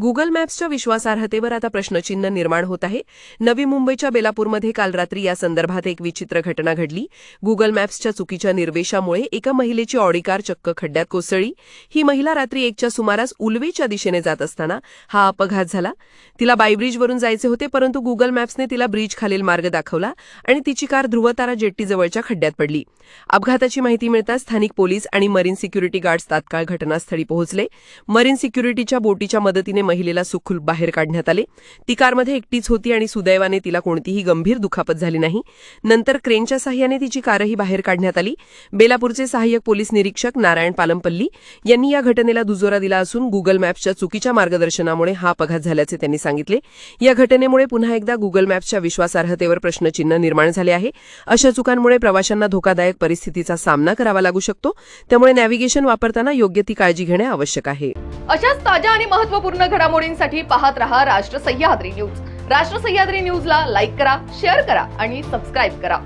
Google मॅप्सच्या विश्वासार्हतेवर आता प्रश्नचिन्ह निर्माण होत आहे. नवी मुंबईच्या बेलापूरमध्ये काल रात्री या संदर्भात एक विचित्र घटना घडली. गुगल मॅप्सच्या चुकीच्या निर्वेशामुळे एका महिलेची ऑडी कार चक्क खड्ड्यात कोसळली. ही महिला रात्री एकच्या सुमारास उलवेच्या दिशेने जात असताना हा अपघात झाला. तिला बायब्रिजवरून जायचे होते परंतु गुगल मॅप्सने तिला ब्रिज खालील मार्ग दाखवला आणि तिची कार ध्रुवतारा जेट्टीजवळच्या खड्ड्यात पडली. अपघाताची माहिती मिळताच स्थानिक पोलीस आणि मरीन सिक्युरिटी गार्ड्स तात्काळ घटनास्थळी पोहोचले. मरीन सिक्युरिटीच्या बोटीच्या मदतीने महिलेला सुखरूप बाहेर काढण्यात आले. ती कारमध्ये एकटीच होती आणि सुदैवाने तिला कोणतीही गंभीर दुखापत झाली नाही. नंतर क्रेनच्या सहाय्याने तिची कारही बाहेर काढण्यात आली. बेलापूरचे सहाय्यक पोलीस निरीक्षक नारायण पालमपल्ली यांनी या घटनेला दुजोरा दिला असून गुगल मॅप्सच्या चुकीच्या मार्गदर्शनामुळे हा अपघात झाल्याचे त्यांनी सांगितले. या घटनेमुळे पुन्हा एकदा गुगल मॅप्सच्या विश्वासार्हतेवर प्रश्नचिन्ह निर्माण झाले आहे. अशा चुकांमुळे प्रवाशांना धोकादायक परिस्थितीचा सामना करावा लागू शकतो. त्यामुळे नॅव्हिगेशन वापरताना योग्य ती काळजी घेणे आवश्यक आहे. अशाच ताज्या आणि महत्त्वपूर्ण घडामोडींसाठी पाहत रहा राष्ट्र सह्याद्री न्यूज. राष्ट्र सह्याद्री न्यूजला लाईक करा शेअर करा आणि सबस्क्राईब करा.